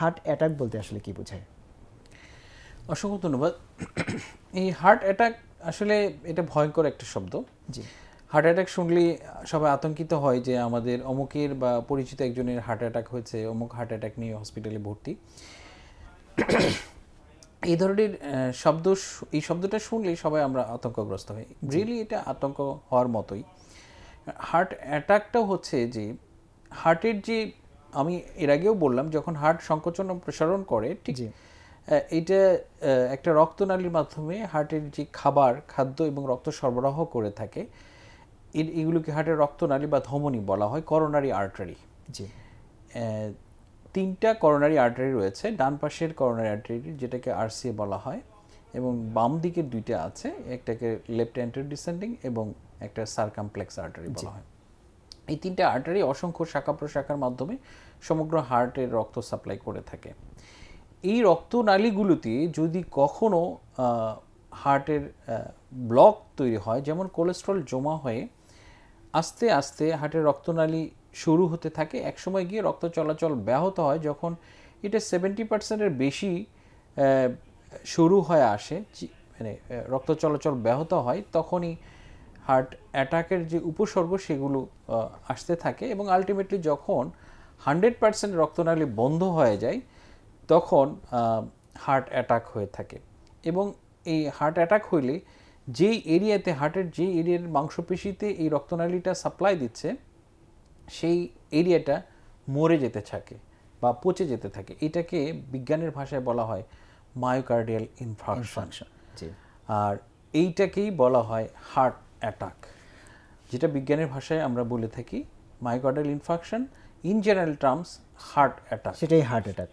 Heart attack বলতে আসলে কি বোঝায়? অসংখ্য ধন্যবাদ। এই হার্ট অ্যাটাক আসলে এটা ভয়ঙ্কর একটা শব্দ। জি। হার্ট অ্যাটাক শুনলে সবাই আতঙ্কিত হয় যে আমাদের অমুকের বা পরিচিত একজনের হার্ট অ্যাটাক হয়েছে অমুক হার্ট অ্যাটাক নিয়ে হসপিটালে ভর্তি। এই ধরনের শব্দ এই শব্দটা শুনলেই সবাই আমরা আতঙ্কগ্রস্ত হই। রিয়েলি এটা আতঙ্ক হওয়ার মতোই। হার্ট অ্যাটাকটাও হচ্ছে যে হার্টের যে আমি এর আগেও বললাম যখন হার্ট সংকোচন ও প্রসারণ করে ঠিক এইটা একটা রক্তনালীর মাধ্যমে হার্টের যে খাবার খাদ্য এবং রক্ত সরবরাহ করে থাকে এগুলোকে হার্টের রক্তনালী বা ধমনী বলা হয় করোনারি আর্টারি জি। তিনটা করোনারি আর্টারি রয়েছে ডান পাশের করোনারি আর্টারি যেটাকে আরসিএ বলা হয় এবং বাম দিকের দুইটা আছে একটাকে লেফট অ্যান্টার ডিসেন্ডিং এবং একটা সার্কামপ্লেক্স আর্টারি বলা হয়। এই তিনটা আর্টারি অসংখ্য শাখা প্রশাখার মাধ্যমে সমগ্র হার্টের রক্ত সাপ্লাই করে থাকে। এই রক্তনালীগুলোতে যদি কখনো আহ, হার্টের ব্লক তৈরি হয় যেমন কোলেস্ট্রল জমা হয়ে আস্তে আস্তে হার্টের রক্তনালী শুরু হতে থাকে একসময় গিয়ে রক্ত চলাচল ব্যাহত হয় যখন এটা সেভেন্টি পার্সেন্টের বেশি শুরু হয়ে আসে মানে রক্ত চলাচল ব্যাহত হয় তখনই হার্ট অ্যাটাকের যে উপসর্গ সেগুলো আসতে থাকে এবং আলটিমেটলি যখন হান্ড্রেড পার্সেন্ট রক্তনালী বন্ধ হয়ে যায় তখন হার্ট অ্যাটাক হয়ে থাকে এবং এই হার্ট অ্যাটাক হইলে যেই এরিয়াতে হার্টের যেই এরিয়ার মাংসপেশিতে এই রক্তনালীটা সাপ্লাই দিচ্ছে সেই এরিয়াটা মরে যেতে থাকে বা পচে যেতে থাকে। এটাকে বিজ্ঞানের ভাষায় বলা হয় মায়োকার্ডিয়াল ইনফার্কশন আর এইটাকেই বলা হয় হার্ট অ্যাটাক যেটা বিজ্ঞানের ভাষায় আমরা বলে থাকি myocardial infarction in general terms heart attack সেটাই হার্ট অ্যাটাক